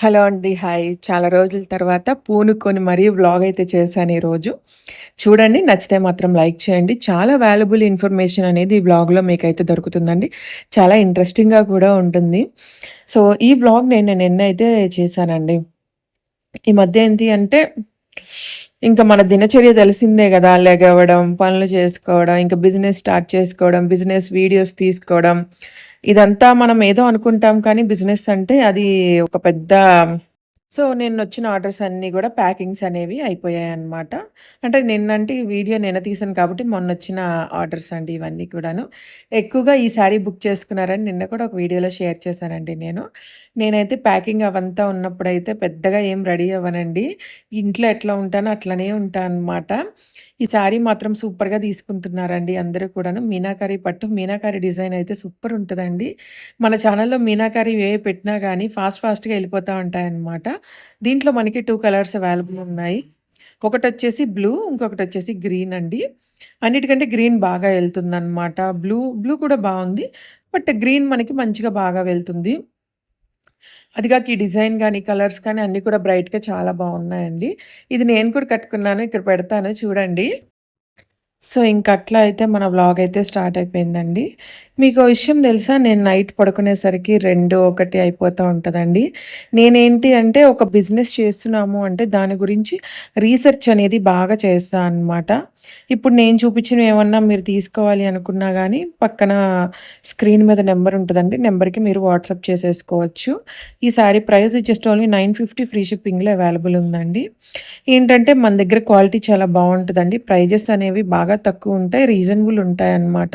Hello అండి. Hi. చాలా రోజుల తర్వాత పూనుకొని మరీ వ్లాగ్ అయితే చేశాను ఈరోజు. చూడండి నచ్చితే మాత్రం లైక్ చేయండి. చాలా వాల్యుబుల్ ఇన్ఫర్మేషన్ అనేది ఈ వ్లాగ్‌లో మీకైతే దొరుకుతుందండి. చాలా ఇంట్రెస్టింగ్‌గా కూడా ఉంటుంది. సో, ఈ వ్లాగ్ నేను నిన్న అయితే చేశానండి. ఈ మధ్య ఏంటి అంటే ఇంకా మన దినచర్య తెలిసిందే కదా లెగవడం, పనులు చేసుకోవడం, ఇంకా బిజినెస్ స్టార్ట్ చేసుకోవడం, బిజినెస్ వీడియోస్ తీసుకోవడం ఇదంతా మనం ఏదో అనుకుంటాం కానీ బిజినెస్ అంటే అది ఒక పెద్ద సో, నేను వచ్చిన ఆర్డర్స్ అన్నీ కూడా ప్యాకింగ్స్ అనేవి అయిపోయాయన్నమాట. అంటే నిన్నంటే ఈ వీడియో నిన్న తీసాను కాబట్టి మొన్న వచ్చిన ఆర్డర్స్ అండి ఇవన్నీ కూడాను. ఎక్కువగా ఈ శారీ బుక్ చేసుకున్నారని నిన్న కూడా ఒక వీడియోలో షేర్ చేశానండి నేను. నేనైతే ప్యాకింగ్ అవంతా ఉన్నప్పుడైతే పెద్దగా ఏం రెడీ అవ్వనండి. ఇంట్లో ఎట్లా ఉంటానో అట్లనే ఉంటాను అనమాట. ఈ శారీ మాత్రం సూపర్‌గా తీసుకుంటున్నారండి అందరూ కూడాను. మీనాకారి పట్టు, మీనాకారి డిజైన్ అయితే సూపర్ ఉంటుందండి మన ఛానల్‌లో మీనాకారి ఏ పెట్టినా కానీ ఫాస్ట్ ఫాస్ట్‌గా వెళ్ళిపోతూ ఉంటాయన్నమాట. దీంట్లో మనకి టూ కలర్స్ అవైలబుల్ ఉన్నాయి. ఒకటి వచ్చేసి బ్లూ, ఇంకొకటి వచ్చేసి గ్రీన్ అండి. అన్నిటికంటే గ్రీన్ బాగా ఎళ్తుందనమాట. బ్లూ బ్లూ కూడా బాగుంది బట్ గ్రీన్ మనకి మంచిగా బాగా వెళ్తుంది. అది కాక ఈ డిజైన్ కానీ కలర్స్ కానీ అన్నీ కూడా బ్రైట్‌గా చాలా బాగున్నాయండి ఇది నేను కూడా కట్టుకున్నాను. ఇక్కడ పెడతాను చూడండి. సో, ఇంక అట్లా అయితే మన వ్లాగ్ అయితే స్టార్ట్ అయిపోయిందండి. మీకు విషయం తెలుసా? నేను నైట్ పడుకునేసరికి రెండు ఒకటి అయిపోతూ ఉంటుందండి నేనేంటి అంటే ఒక బిజినెస్ చేస్తున్నాము అంటే దాని గురించి రీసెర్చ్ అనేది బాగా చేస్తా అనమాట. ఇప్పుడు నేను చూపించినవి ఏమన్నా మీరు తీసుకోవాలి అనుకున్నా కానీ పక్కన స్క్రీన్ మీద నెంబర్ ఉంటుందండి నెంబర్‌కి మీరు వాట్సాప్ చేసేసుకోవచ్చు. ఈ sari price just only 950 free షిప్పింగ్‌లో అవైలబుల్ ఉందండి. ఏంటంటే మన దగ్గర క్వాలిటీ చాలా బాగుంటుందండి ప్రైజెస్ అనేవి బాగా తక్కువ ఉంటాయి. రీజనబుల్ ఉంటాయన్నమాట.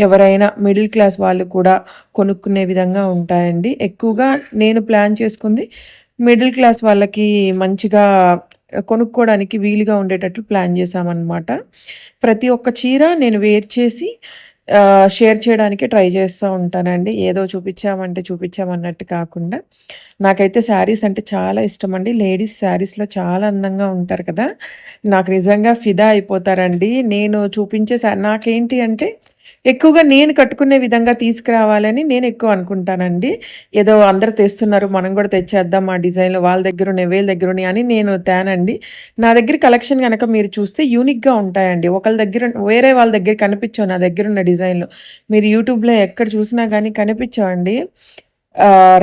ఎవరైనా మిడిల్ క్లాస్ వాళ్ళు కూడా కొనుక్కునే విధంగా ఉంటాయండి. ఎక్కువగా నేను ప్లాన్ చేసుకుంది మిడిల్ క్లాస్ వాళ్ళకి మంచిగా కొనుక్కోవడానికి వీలుగా ఉండేటట్లు ప్లాన్ చేశామన్నమాట. ప్రతి ఒక్క చీర నేను వేర్ చేసి షేర్ చేయడానికి ట్రై చేస్తూ ఉంటానండి. ఏదో చూపించామంటే చూపించామన్నట్టు కాకుండా. నాకైతే శారీస్ అంటే చాలా ఇష్టం అండి లేడీస్ శారీస్‌లో చాలా అందంగా ఉంటారు కదా! నాకు నిజంగా ఫిదా అయిపోతారండి. నేను చూపించే నాకేంటి అంటే ఎక్కువగా నేను కట్టుకునే విధంగా తీసుకురావాలని నేను ఎక్కువ అనుకుంటానండి. ఏదో అందరు తెస్తున్నారు మనం కూడా తెచ్చేద్దాం ఆ డిజైన్‌లో వాళ్ళ దగ్గరున్నాయి, వీళ్ళ దగ్గరున్నాయి అని నేను తేనండి. నా దగ్గర కలెక్షన్ కనుక మీరు చూస్తే యూనిక్‌గా ఉంటాయండి. ఒకళ్ళ దగ్గర వేరే వాళ్ళ దగ్గర కనిపించవు నా దగ్గర ఉన్న డిజైన్‌లు. మీరు యూట్యూబ్‌లో ఎక్కడ చూసినా కానీ కనిపించవండి.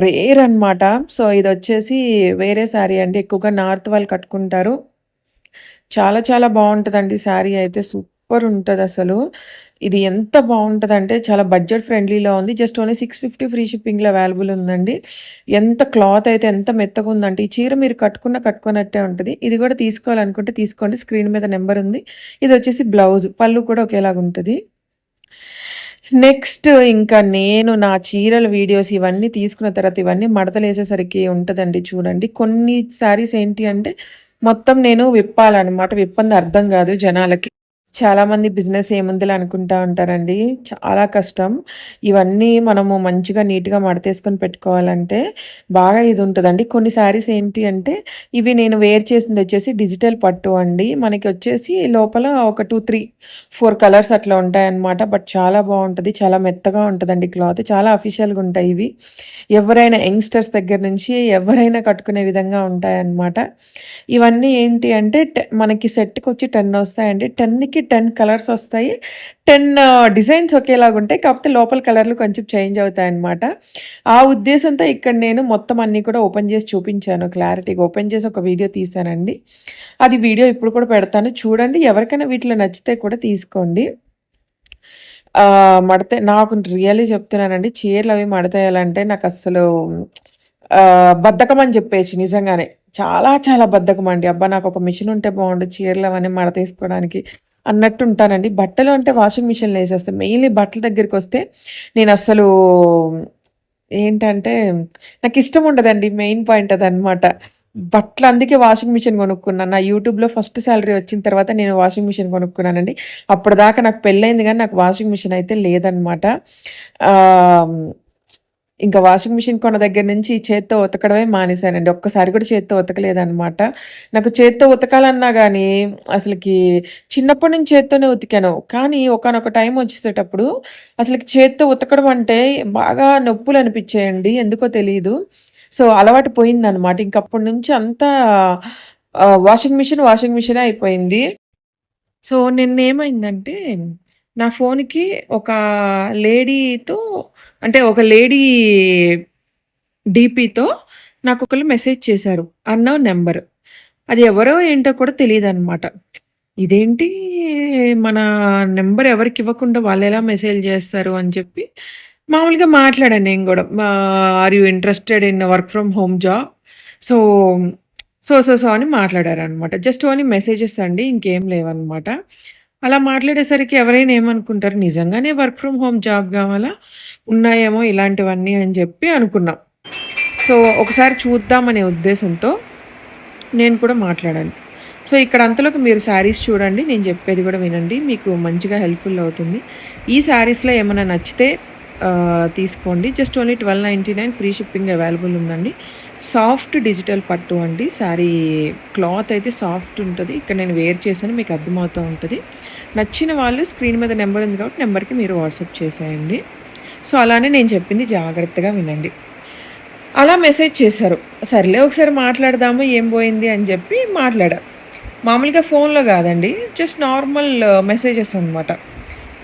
రేర్ అనమాట. సో, ఇది వచ్చేసి వేరే శారీ అండి. ఎక్కువగా నార్త్ వాళ్ళు కట్టుకుంటారు. చాలా చాలా బాగుంటుందండి శారీ అయితే సూపర్ సూపర్ ఉంటుంది అసలు ఇది ఎంత బాగుంటుంది అంటే చాలా బడ్జెట్ ఫ్రెండ్లీలో ఉంది. జస్ట్ ఓన్లీ 650 ఫ్రీ షిప్పింగ్‌లో అవైలబుల్ ఉందండి. ఎంత క్లాత్ అయితే ఎంత మెత్తగా ఉందంటే ఈ చీర మీరు కట్టుకున్న కట్టుకున్నట్టే ఉంటుంది ఇది కూడా తీసుకోవాలనుకుంటే తీసుకోండి. స్క్రీన్ మీద నెంబర్ ఉంది. ఇది వచ్చేసి బ్లౌజ్. పళ్ళు కూడా ఒకేలాగుంటది. నెక్స్ట్ ఇంకా నేను నా చీరల వీడియోస్ ఇవన్నీ తీసుకున్న తర్వాత ఇవన్నీ మడతలేసేసరికి ఉంటుందండి చూడండి. కొన్ని శారీస్ ఏంటి అంటే మొత్తం నేను విప్పాలనమాట. విప్పంది అర్థం కాదు జనాలకి. చాలామంది బిజినెస్ ఏముందిలే అనుకుంటా ఉంటారండి. చాలా కష్టం. ఇవన్నీ మనము మంచిగా నీట్‌గా మడతేసుకొని పెట్టుకోవాలంటే బాగా ఇది ఉంటుందండి కొన్ని శారీస్ ఏంటి అంటే ఇవి నేను వేర్ చేసింది వచ్చేసి డిజిటల్ పట్టు అండి. మనకి వచ్చేసి లోపల ఒక 2, 3, 4 కలర్స్ అట్లా ఉంటాయన్నమాట. బట్ చాలా బాగుంటుంది చాలా మెత్తగా ఉంటుందండి క్లాత్. చాలా అఫీషియల్‌గా ఉంటాయి ఇవి. ఎవరైనా యంగ్‌స్టర్స్ దగ్గర నుంచి ఎవరైనా కట్టుకునే విధంగా ఉంటాయన్నమాట. ఇవన్నీ ఏంటి అంటే టె మనకి సెట్‌కొచ్చి 10 వస్తాయండి. 10కి 10 కలర్స్ వస్తాయి. 10 డిజైన్స్ ఒకేలాగా ఉంటాయి కాకపోతే లోపల కలర్‌లు కొంచెం చేంజ్ అవుతాయి అన్నమాట ఆ ఉద్దేశంతో ఇక్కడ నేను మొత్తం అన్నీ కూడా ఓపెన్ చేసి చూపించాను క్లారిటీగా. ఓపెన్ చేసి ఒక వీడియో తీశానండి. అది వీడియో ఇప్పుడు కూడా పెడతాను. చూడండి. ఎవరికైనా వీటిలో నచ్చితే కూడా తీసుకోండి. ఆహ్, నాకు రియల్లీ చెప్తున్నానండి. అవి మడతేయాలంటే నాకు అస్సలు బద్ధకం అని చెప్పేసి నిజంగానే. చాలా చాలా బద్ధకమండి. అబ్బా! నాకు ఒక మిషన్ ఉంటే బాగుండు చీరలు అవన్నీ మడతీసుకోవడానికి అన్నట్టు ఉంటానండి. బట్టలు అంటే వాషింగ్ మిషన్‌లో వేసేస్తాను మెయిన్‌లీ బట్టల దగ్గరికొస్తే నేనస్సలు ఏంటంటే నాకు ఇష్టం ఉండదండి. మెయిన్ పాయింట్ అదనమాట. బట్టలు అందుకే వాషింగ్ మిషన్ కొనుక్కున్నాను. నా యూట్యూబ్‌లో ఫస్ట్ శాలరీ వచ్చిన తర్వాత నేను వాషింగ్ మిషన్ కొనుక్కున్నానండి. అప్పటిదాకా నాకు పెళ్ళైంది కానీ నాకు వాషింగ్ మిషన్ అయితే లేదనమాట. ఇంకా వాషింగ్ మిషన్ కొన్న దగ్గర నుంచి చేత్తో ఉతకడమే మానేశానండి. ఒక్కసారి కూడా చేత్తో ఉతకలేదనమాట. నాకు చేత్తో ఉతకాలన్నా కానీ అసలకి చిన్నప్పటి నుంచి చేత్తోనే ఉతికాను. కానీ ఒకానొక టైం వచ్చేసేటప్పుడు అసలుకి చేత్తో ఉతకడం అంటే బాగా నొప్పులు అనిపించాయండి ఎందుకో తెలియదు సో, అలవాటు పోయిందనమాట. ఇంకప్పటి నుంచి అంతా వాషింగ్ మిషన్, వాషింగ్ మిషనే అయిపోయింది. సో, నిన్నేమైందంటే, నా ఫోన్‌కి ఒక లేడీతో అంటే ఒక లేడీ డీపీతో నాకు ఒకళ్ళు మెసేజ్ చేశారు. అన్న నెంబర్ అది ఎవరో ఏంటో కూడా తెలియదు అనమాట ఇదేంటి మన నెంబర్ ఎవరికి ఇవ్వకుండా వాళ్ళు ఎలా మెసేజ్ చేస్తారు అని చెప్పి మామూలుగా మాట్లాడాను నేను కూడా are you interested in work from home job? So, so, so, so అని మాట్లాడారు అనమాట జస్ట్ ఓన్లీ మెసేజెస్ అండి. ఇంకేం లేవనమాట. అలా మాట్లాడేసరికి ఎవరైనా ఏమనుకుంటారు, నిజంగానే వర్క్ ఫ్రమ్ హోమ్ జాబ్ కావాలా ఉన్నాయేమో ఇలాంటివన్నీ అని చెప్పి అనుకున్నాం. సో, ఒకసారి చూద్దామనే ఉద్దేశంతో నేను కూడా మాట్లాడాను. సో, ఇక్కడ అంతలోకి మీరు శారీస్ చూడండి. నేను చెప్పేది కూడా వినండి. మీకు మంచిగా హెల్ప్‌ఫుల్ అవుతుంది. ఈ శారీస్‌లో ఏమైనా నచ్చితే తీసుకోండి. Just only 1299 free shipping available ఉందండి. సాఫ్ట్ డిజిటల్ పట్టు అండి. శారీ క్లాత్ అయితే సాఫ్ట్ ఉంటుంది ఇక్కడ నేను వేర్ చేశాను. మీకు అర్థమవుతూ ఉంటుంది నచ్చిన వాళ్ళు స్క్రీన్ మీద నెంబర్ ఉంది కాబట్టి నెంబర్కి మీరు వాట్సాప్ చేసేయండి. సో, అలానే నేను చెప్పింది జాగ్రత్తగా వినండి. అలా మెసేజ్ చేశారు. సర్లే ఒకసారి మాట్లాడదాము ఏం పోయింది అని చెప్పి మాట్లాడా. మామూలుగా ఫోన్‌లో కాదండి జస్ట్ నార్మల్ మెసేజెస్ అనమాట.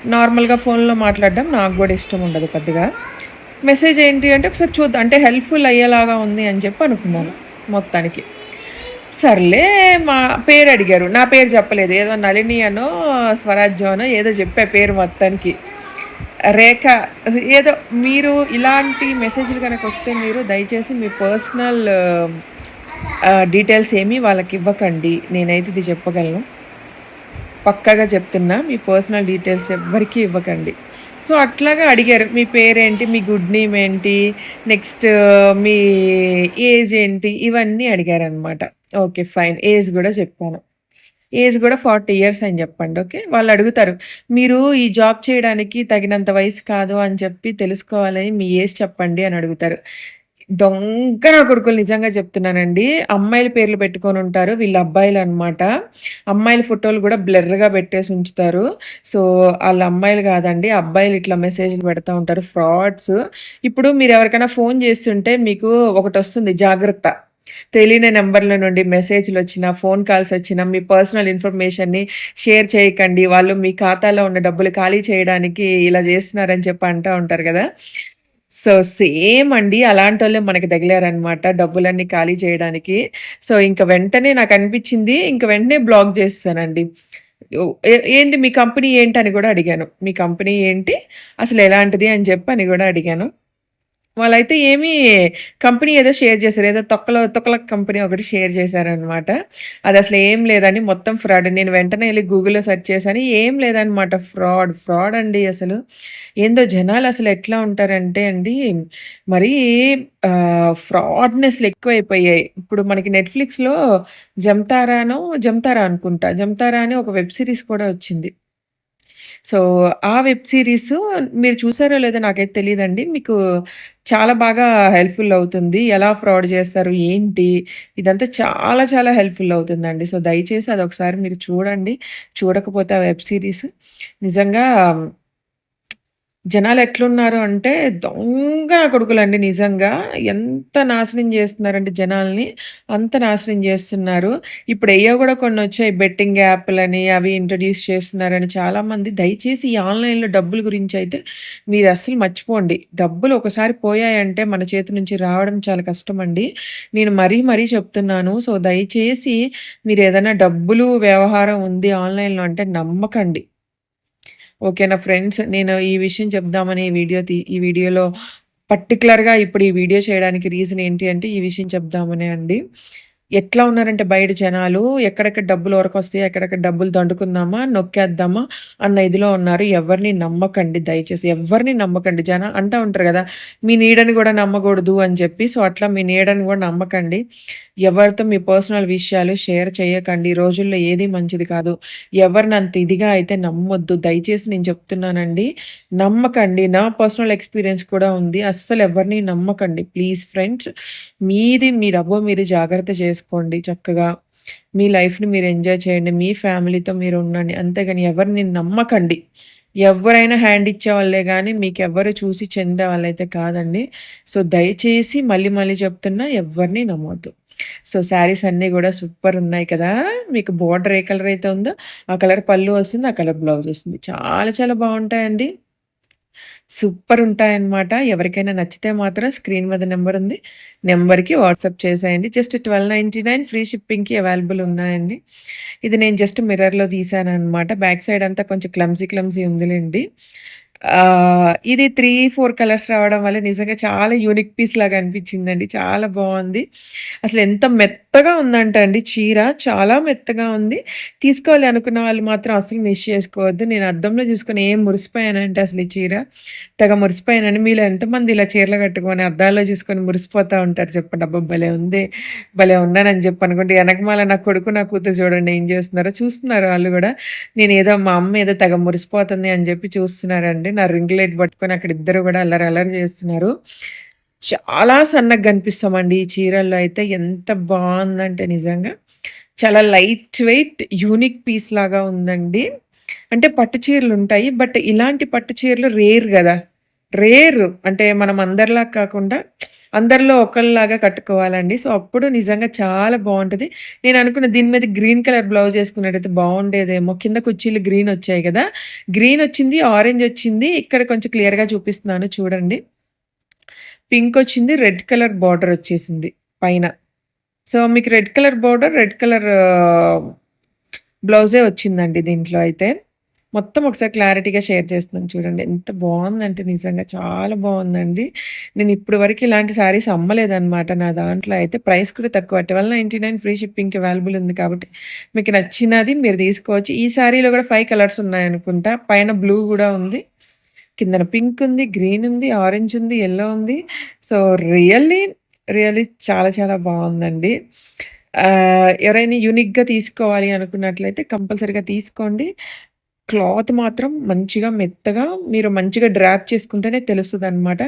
నార్మల్‌గా ఫోన్‌లో మాట్లాడడం నాకు కూడా ఇష్టం ఉండదు పెద్దగా. మెసేజ్ ఏంటి అంటే ఒకసారి చూద్దాం అంటే హెల్ప్‌ఫుల్ అయ్యేలాగా ఉంది అని చెప్పి అనుకున్నాను మొత్తానికి. సర్లే మా పేరు అడిగారు. నా పేరు చెప్పలేదు. ఏదో నళిని అనో, స్వరాజ్యం అనో ఏదో చెప్పా పేరు మొత్తానికి. రేఖ ఏదో మీరు ఇలాంటి మెసేజ్‌లు కనుక వస్తే మీరు దయచేసి మీ పర్సనల్ డీటెయిల్స్ డీటెయిల్స్ ఏమి వాళ్ళకివ్వకండి. నేనైతే ఇది చెప్పగలను. పక్కాగా చెప్తున్నా. మీ పర్సనల్ డీటెయిల్స్ ఎవ్వరికీ ఇవ్వకండి. సో, అట్లాగా అడిగారు. మీ పేరేంటి? మీ గుడ్ నేమ్ ఏంటి? నెక్స్ట్ మీ ఏజ్ ఏంటి? ఇవన్నీ అడిగారనమాట. ఓకే. ఫైన్. ఏజ్ కూడా చెప్పాను. ఏజ్ కూడా ఫార్టీ ఇయర్స్ అని చెప్పండి ఓకే. వాళ్ళు అడుగుతారు మీరు ఈ జాబ్ చేయడానికి తగినంత వయసు కాదు అని చెప్పి తెలుసుకోవాలని మీ ఏజ్ చెప్పండి అని అడుగుతారు. దొంగ నా కొడుకులు నిజంగా చెప్తున్నానండి. అమ్మాయిల పేర్లు పెట్టుకొని ఉంటారు వీళ్ళ అబ్బాయిలు అనమాట అమ్మాయిల ఫోటోలు కూడా బ్లర్‌గా పెట్టేసి ఉంచుతారు. సో, వాళ్ళ అమ్మాయిలు కాదండి అబ్బాయిలు ఇట్లా మెసేజ్‌లు పెడతా ఉంటారు. ఫ్రాడ్స్. ఇప్పుడు మీరు ఎవరికైనా ఫోన్ చేస్తుంటే మీకు ఒకటి వస్తుంది జాగ్రత్త. తెలియని నెంబర్ల నుండి మెసేజ్లు వచ్చినా ఫోన్ కాల్స్ వచ్చినా మీ పర్సనల్ ఇన్ఫర్మేషన్‌ని షేర్ చేయకండి. వాళ్ళు మీ ఖాతాలో ఉన్న డబ్బులు ఖాళీ చేయడానికి ఇలా చేస్తున్నారని చెప్పి అంటూ ఉంటారు కదా సో, సేమ్ అండి. అలాంటోళ్ళే మనకి తగిలారనమాట. డబ్బులన్నీ ఖాళీ చేయడానికి. సో, ఇంక వెంటనే నాకు అనిపించింది ఇంక వెంటనే బ్లాక్ చేస్తానండి ఏంటి మీ కంపెనీ ఏంటి అని కూడా అడిగాను. మీ కంపెనీ ఏంటి? అసలు ఎలాంటిది అని చెప్పి అని కూడా అడిగాను. వాళ్ళైతే ఏమి కంపెనీ ఏదో షేర్ చేశారు. ఏదో తొక్కలో తొక్కల కంపెనీ ఒకటి షేర్ చేశారనమాట. అది అసలు ఏం లేదని మొత్తం ఫ్రాడ్. నేను వెంటనే వెళ్ళి గూగుల్‌లో సెర్చ్ చేశాను. ఏం లేదనమాట. ఫ్రాడ్, ఫ్రాడ్ అండి అసలు. ఏందో జనాలు అసలు ఎట్లా ఉంటారంటే అండి, మరి ఫ్రాడ్‌నెస్‌లు ఎక్కువైపోయాయి. ఇప్పుడు మనకి నెట్‌ఫ్లిక్స్‌లో జమ్తారానో జమ్తారా అనుకుంటా. జమ్తారా అని ఒక వెబ్ సిరీస్ కూడా వచ్చింది. సో, ఆ వెబ్ సిరీస్ మీరు చూసారో లేదో నాకైతే తెలియదండి మీకు చాలా బాగా హెల్ప్‌ఫుల్ అవుతుంది. ఎలా ఫ్రాడ్ చేస్తారు ఏంటి? ఇదంతా చాలా చాలా హెల్ప్‌ఫుల్ అవుతుందండి. సో, దయచేసి అదొకసారి మీరు చూడండి. చూడకపోతే ఆ వెబ్ సిరీస్ నిజంగా జనాలు ఎట్లున్నారు అంటే దొంగ నా కొడుకులండి నిజంగా. ఎంత నాశనం చేస్తున్నారంటే జనాల్ని, అంత నాశనం చేస్తున్నారు ఇప్పుడు ఏ కూడా కొన్ని వచ్చాయి బెట్టింగ్ యాప్‌లని అవి ఇంట్రడ్యూస్ చేస్తున్నారని చాలామంది దయచేసి ఈ ఆన్‌లైన్‌లో డబ్బుల మీరు అసలు మర్చిపోండి. డబ్బులు ఒకసారి పోయాయంటే మన చేతి నుంచి రావడం చాలా కష్టం అండి నేను మరీ మరీ చెప్తున్నాను. సో, దయచేసి మీరు ఏదైనా డబ్బులు వ్యవహారం ఉంది ఆన్‌లైన్‌లో అంటే నమ్మకండి. ఓకేనా ఫ్రెండ్స్. నేను ఈ విషయం చెప్దామని ఈ వీడియో తీ ఈ వీడియోలో పర్టికులర్గా ఇప్పుడు ఈ వీడియో చేయడానికి రీజన్ ఏంటి అంటే ఈ విషయం చెప్దామనే అండి. ఎట్లా ఉన్నారంటే బయట జనాలు ఎక్కడెక్కడ డబ్బులు వరకొస్తాయి, ఎక్కడెక్కడ డబ్బులు దండుకుందామా, నొక్కేద్దామా అన్న ఇదిలో ఉన్నారు. ఎవరిని నమ్మకండి దయచేసి. ఎవ్వరిని నమ్మకండి. జన అంటా ఉంటారు కదా మీ నీడని కూడా నమ్మకూడదు అని చెప్పి. సో, అట్లా మీ నీడని కూడా నమ్మకండి. ఎవరితో మీ పర్సనల్ విషయాలు షేర్ చేయకండి. ఈ రోజుల్లో ఏది మంచిది కాదు. ఎవరిని అంత ఇదిగా అయితే నమ్మొద్దు. దయచేసి నేను చెప్తున్నానండి. నమ్మకండి. నా పర్సనల్ ఎక్స్‌పీరియన్స్ కూడా ఉంది. అస్సలు ఎవరిని నమ్మకండి. Please friends. మీది మీ డబ్బు మీరు జాగ్రత్త చేసుకోండి చక్కగా. మీ లైఫ్‌ని మీరు ఎంజాయ్ చేయండి. మీ ఫ్యామిలీతో మీరు ఉండండి. అంతేగాని ఎవరిని నమ్మకండి. ఎవరైనా హ్యాండ్ ఇచ్చేవాళ్ళే మీకు ఎవరు చూసి చెందే వాళ్ళైతే కాదండి. సో, దయచేసి మళ్ళీ మళ్ళీ చెప్తున్నా ఎవరిని నమ్మొద్దు. సో, శారీస్ అన్నీ కూడా సూపర్ ఉన్నాయి కదా! మీకు బోర్డర్ ఏ కలర్ అయితే ఉందో, ఆ కలర్ పళ్ళు వస్తుంది. ఆ కలర్ బ్లౌజ్ వస్తుంది. చాలా చాలా బాగుంటాయండి సూపర్ ఉంటాయన్నమాట. ఎవరికైనా నచ్చితే మాత్రం స్క్రీన్ మీద నెంబర్ ఉంది. నెంబర్‌కి వాట్సాప్ చేసేయండి. జస్ట్ 1299 ఫ్రీ షిప్పింగ్‌కి అవైలబుల్ ఉన్నాయండి. ఇది నేను జస్ట్ మిర్రర్‌లో తీసాను అనమాట బ్యాక్ సైడ్ అంతా కొంచెం క్లమ్జీ క్లమ్జీ ఉందిలేండి ఇది 3, 4 కలర్స్ రావడం వల్ల నిజంగా చాలా యూనిక్ పీస్ లాగా అనిపించిందండి. చాలా బాగుంది అసలు ఎంత మెత్తగా ఉందంట అండి చీర చాలా మెత్తగా ఉంది. తీసుకోవాలి అనుకున్న వాళ్ళు మాత్రం అసలు మిస్ చేసుకోవద్దు. నేను అద్దంలో చూసుకొని ఏం మురిసిపోయానంటే అసలు ఈ చీర తెగ మురిసిపోయానండి. మీలో ఎంతమంది ఇలా చీరలు కట్టుకొని అద్దాల్లో చూసుకొని మురిసిపోతూ ఉంటారు చెప్పండి. అబ్బా! భలే ఉంది. భలే ఉన్నానని చెప్పి అనుకుంటే వెనకమాల నా కొడుకు, నా కూతురు చూడండి ఏం చేస్తున్నారో చూస్తున్నారు వాళ్ళు కూడా నేను ఏదో మా అమ్మ ఏదో తెగ మురిసిపోతుంది అని చెప్పి చూస్తున్నారండి. నా రింగ్ లైట్ పట్టుకొని అక్కడ ఇద్దరు కూడా అల్లరి అల్లరి చేస్తున్నారు. చాలా సన్నగా కనిపిస్తామండి ఈ చీరల్లో అయితే. ఎంత బాగుందంటే నిజంగా. చాలా లైట్ వెయిట్ యూనిక్ పీస్ లాగా ఉందండి. అంటే పట్టు చీరలు ఉంటాయి బట్ ఇలాంటి పట్టు చీరలు రేర్ కదా రేర్. అంటే మనం అందరిలా కాకుండా అందరిలో ఒకళ్ళలాగా కట్టుకోవాలండి. సో, అప్పుడు నిజంగా చాలా బాగుంటుంది నేను అనుకున్న దీని మీద గ్రీన్ కలర్ బ్లౌజ్ వేసుకున్నట్టయితే బాగుండేదేమో కింద కుర్చీలు గ్రీన్ వచ్చాయి కదా గ్రీన్ వచ్చింది, ఆరెంజ్ వచ్చింది. ఇక్కడ కొంచెం క్లియర్‌గా చూపిస్తున్నాను చూడండి. పింక్ వచ్చింది. రెడ్ కలర్ బార్డర్ వచ్చేసింది పైన. సో, మీకు red colour border, red colour బ్లౌజే వచ్చిందండి దీంట్లో అయితే. మొత్తం ఒకసారి క్లారిటీగా షేర్ చేస్తున్నాను చూడండి. ఎంత బాగుందంటే నిజంగా చాలా బాగుందండి నేను ఇప్పటి వరకు ఇలాంటి శారీస్ అమ్మలేదనమాట నా దాంట్లో అయితే. ప్రైస్ కూడా తక్కువ 1299 ఫ్రీ షిప్పింగ్‌కి అవైలబుల్ ఉంది కాబట్టి మీకు నచ్చినది మీరు తీసుకోవచ్చు. ఈ శారీలో కూడా ఫైవ్ కలర్స్ ఉన్నాయనుకుంటా. పైన బ్లూ కూడా ఉంది. కిందన పింక్ ఉంది, గ్రీన్ ఉంది, ఆరెంజ్ ఉంది, ఎల్లో ఉంది. సో, రియల్లీ, రియల్లీ చాలా చాలా బాగుందండి ఎవరైనా యూనిక్‌గా తీసుకోవాలి అనుకున్నట్లయితే కంపల్సరీగా తీసుకోండి. క్లాత్ మాత్రం మంచిగా మెత్తగా మీరు మంచిగా డ్రాప్ చేసుకుంటేనే తెలుస్తుంది అనమాట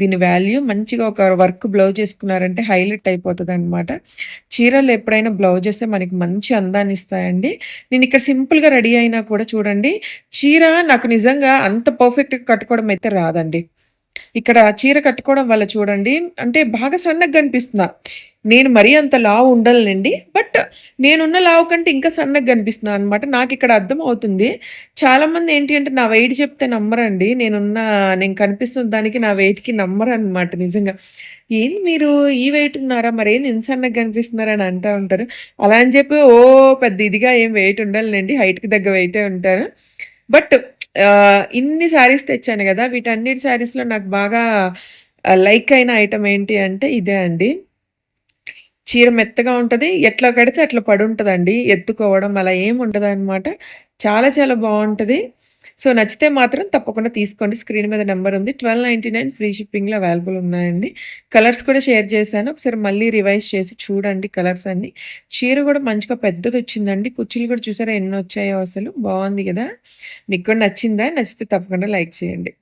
దీని వాల్యూ మంచిగా ఒక వర్క్ బ్లౌజ్ చేసుకున్నారంటే హైలైట్ అయిపోతుంది అనమాట చీరలు ఎప్పుడైనా బ్లౌజెసే మనకి మంచి అందాన్ని ఇస్తాయండి. నేను ఇక్కడ సింపుల్‌గా రెడీ అయినా కూడా చూడండి. చీర నాకు నిజంగా అంత పర్ఫెక్ట్‌గా కట్టుకోవడం అయితే రాదండి. ఇక్కడ చీర కట్టుకోవడం వల్ల చూడండి అంటే బాగా సన్నగా కనిపిస్తున్నా. నేను మరీ అంత లావు ఉండనులెండి. బట్ నేనున్న లావు కంటే ఇంకా సన్నగా కనిపిస్తున్నాను అనమాట. నాకు నాకిక్కడ అర్థమవుతుంది. చాలామంది ఏంటి అంటే నా వెయిట్ చెప్తే నమ్మరండి. నేనున్న నేను కనిపిస్తున్న దానికి నా వెయిట్‌కి నమ్మరనమాట నిజంగా. ఏంది మీరు ఈ వెయిట్ ఉన్నారా? మరి ఇంత సన్నగా కనిపిస్తున్నారని అని అంటా ఉంటారు. అలా అని చెప్పి ఓ పెద్ద ఇదిగా ఏం వెయిట్ ఉండాలండి హైట్‌కి తగ్గ వెయిటే ఉంటారు బట్ ఇన్ని శారీస్ తెచ్చాను కదా వీటన్నిటి శారీస్‌లో నాకు బాగా లైక్ అయిన ఐటమ్ ఏంటి అంటే ఇదే అండి. చీర మెత్తగా ఉంటుంది ఎట్లా కడితే అట్లా పడి ఉంటుందండి ఎత్తుకోవడం అలా ఏమి అనమాట చాలా చాలా బాగుంటుంది. సో, నచ్చితే మాత్రం తప్పకుండా తీసుకోండి. స్క్రీన్ మీద నెంబర్ ఉంది. 1299 ఫ్రీ షిప్పింగ్‌లో అవైలబుల్ ఉన్నాయండి. కలర్స్ కూడా షేర్ చేశాను. ఒకసారి మళ్ళీ రివైజ్ చేసి చూడండి కలర్స్ అన్నీ. చీర కూడా మంచిగా పెద్దది వచ్చిందండి కుర్చీలు కూడా చూసారా ఎన్ని వచ్చాయో అసలు. బాగుంది కదా మీకు కూడా నచ్చిందా? నచ్చితే తప్పకుండా లైక్ చేయండి.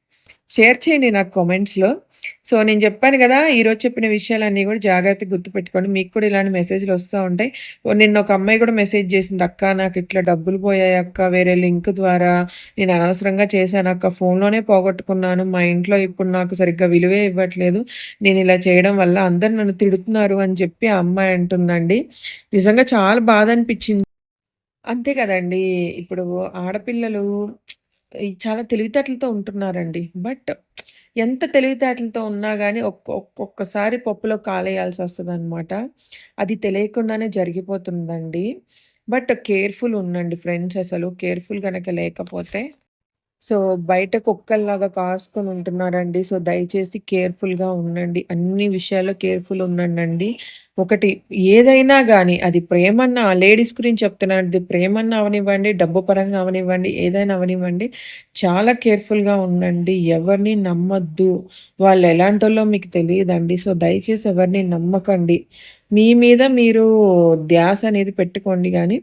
షేర్ చేయండి నాకు కామెంట్స్‌లో. సో, నేను చెప్పాను కదా ఈరోజు చెప్పిన విషయాలన్నీ కూడా జాగ్రత్తగా గుర్తుపెట్టుకోండి. మీకు కూడా ఇలాంటి మెసేజ్‌లు వస్తూ ఉంటాయి. ఓ నిన్న ఒక అమ్మాయి కూడా మెసేజ్ చేసింది. "అక్క నాకు ఇట్లా డబ్బులు పోయాయి అక్క వేరే లింక్ ద్వారా. నేను అనవసరంగా చేశాను అక్క ఫోన్‌లోనే పోగొట్టుకున్నాను. మా ఇంట్లో ఇప్పుడు నాకు సరిగ్గా విలువే ఇవ్వట్లేదు. నేను ఇలా చేయడం వల్ల అందరూ నన్ను తిడుతున్నారు" అని చెప్పి ఆ అమ్మాయి అంటుందండి. నిజంగా చాలా బాధ అనిపించింది. అంతే కదండీ! ఇప్పుడు ఆడపిల్లలు చాలా తెలివితేటలతో ఉంటున్నారండి. బట్ ఎంత తెలివితేటలతో ఉన్నా కానీ ఒక్క ఒక్కొక్కసారి పప్పులో కాలేయాల్సి వస్తుందనమాట అది తెలియకుండానే జరిగిపోతుందండి. బట్ కేర్‌ఫుల్ ఉండండి ఫ్రెండ్స్ అసలు. కేర్‌ఫుల్ కనుక లేకపోతే సో, బయట కుక్కల్లాగా కాసుకొని ఉంటున్నారండి. సో, దయచేసి కేర్‌ఫుల్‌గా ఉండండి. అన్ని విషయాల్లో కేర్‌ఫుల్ ఉండండండి. ఒకటి ఏదైనా కానీ అది ప్రేమన్నా లేడీస్ గురించి చెప్తున్నాను. అది ప్రేమన్నా అవనివ్వండి, డబ్బు పరంగా అవనివ్వండి, ఏదైనా అవనివ్వండి. చాలా కేర్‌ఫుల్‌గా ఉండండి. ఎవరిని నమ్మొద్దు. వాళ్ళు ఎలాంటోళ్ళో మీకు తెలీదండి. సో, దయచేసి ఎవరిని నమ్మకండి. మీ మీద మీరు ధ్యాస అనేది పెట్టుకోండి గానీ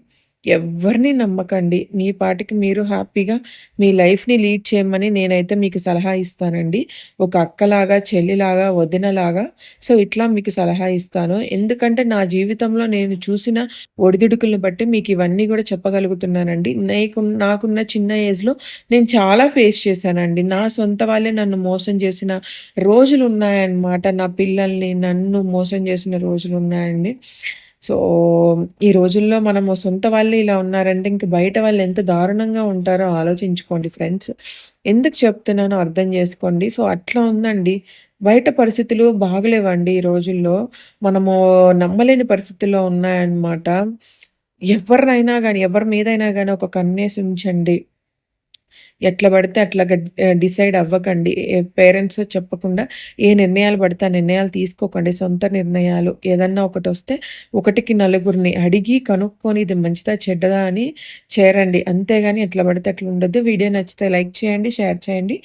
ఎవ్వరిని నమ్మకండి. మీ పాటికి మీరు హ్యాపీగా మీ లైఫ్‌ని లీడ్ చేయమని నేనైతే మీకు సలహా ఇస్తానండి. ఒక అక్కలాగా, చెల్లిలాగా, వదినలాగా సో, ఇట్లా మీకు సలహా ఇస్తాను. ఎందుకంటే నా జీవితంలో నేను చూసిన ఒడిదుడుకులను బట్టి మీకు ఇవన్నీ కూడా చెప్పగలుగుతున్నానండి. నాకు నాకున్న చిన్న ఏజ్‌లో నేను చాలా ఫేస్ చేశానండి. నా సొంత వాళ్ళే నన్ను మోసం చేసిన రోజులు ఉన్నాయన్నమాట నా పిల్లల్ని, నన్ను మోసం చేసిన రోజులు ఉన్నాయండి సో, ఈ రోజుల్లో మనము సొంత వాళ్ళు ఇలా ఉన్నారంటే ఇంక బయట వాళ్ళు ఎంత దారుణంగా ఉంటారో ఆలోచించుకోండి ఫ్రెండ్స్. ఎందుకు చెప్తున్నానో అర్థం చేసుకోండి. సో, అట్లా ఉందండి. బయట పరిస్థితులు బాగలేవండి ఈ రోజుల్లో. మనము నమ్మలేని పరిస్థితుల్లో ఉన్నాయన్నమాట. ఎవరినైనా కానీ ఎవరి మీదైనా కానీ ఒక కన్నేసి ఉంచండి. ఎట్లా పడితే అట్లా డిసైడ్ అవ్వకండి. పేరెంట్స్ చెప్పకుండా ఏ నిర్ణయాలు పడితే ఆ నిర్ణయాలు తీసుకోకండి. సొంత నిర్ణయాలు ఏదన్నా వస్తే ఒకటికి నలుగురిని అడిగి కనుక్కొని ఇది మంచిదా? చెడ్డదా? అని చేరండి. అంతేగాని ఎట్లా పడితే అట్లా ఉండదు వీడియో నచ్చితే లైక్ చేయండి, షేర్ చేయండి.